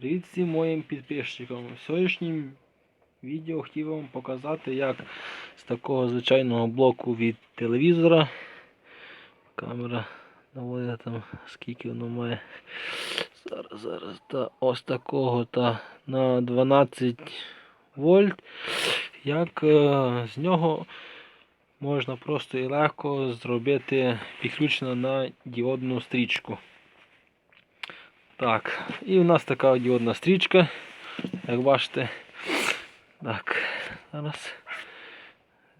Привіт всім моїм підписчикам. В сьогоднішнім відео хотів вам показати, як з такого звичайного блоку від телевізора. Камера наводить там скільки воно має. Зараз, зараз, та ось такого та на 12 вольт. Як е, з нього можна просто і легко зробити підключення на діодну стрічку. Так, і в нас така діодна стрічка, як бачите. Так, зараз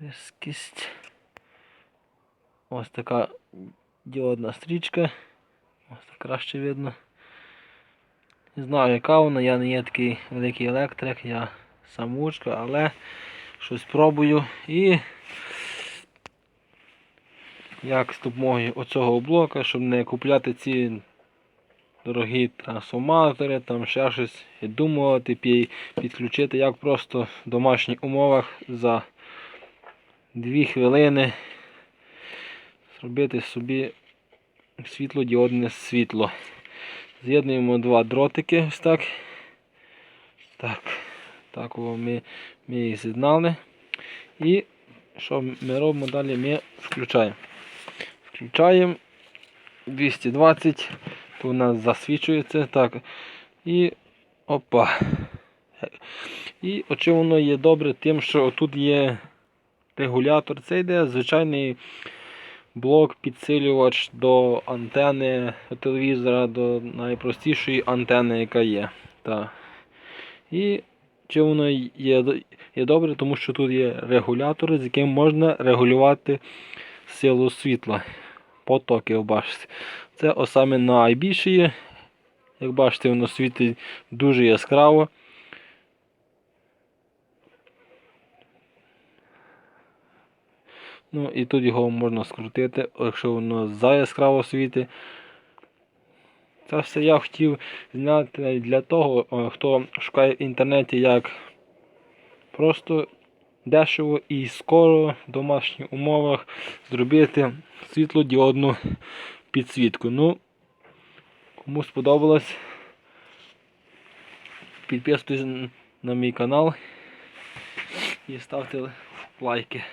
різкість. Ось така діодна стрічка. Ось так краще видно. Не знаю, яка вона, я не є такий великий електрик, я самоучка, але щось пробую і як з допомогою оцього блока, щоб не купляти ці дорогі трансформатори, там ще щось і думати, підключити, як просто в домашніх умовах за 2 хвилини зробити собі світлодіодне світло. З'єднуємо два дротики ось так. Так, так ми, ми їх з'єднали. І що ми робимо далі? Ми включаємо. Включаємо 220 то у нас засвічується так. І опа. І очі воно є добре тим, що тут є регулятор. Це йде звичайний блок підсилювач до антени телевізора, до найпростішої антени, яка є. Так. І чи воно є, є добре, тому що тут є регулятор, з яким можна регулювати силу світла. Потоки, бачите. Це саме найбільше. Як бачите, воно світить дуже яскраво. Ну і тут його можна скрутити, якщо воно за яскраво світить. Це все я хотів зняти для того, хто шукає в інтернеті, як просто дешево і скоро в домашніх умовах зробити світлодіодну підсвітку. Ну, кому сподобалось, підписуйтесь на мій канал і ставте лайки.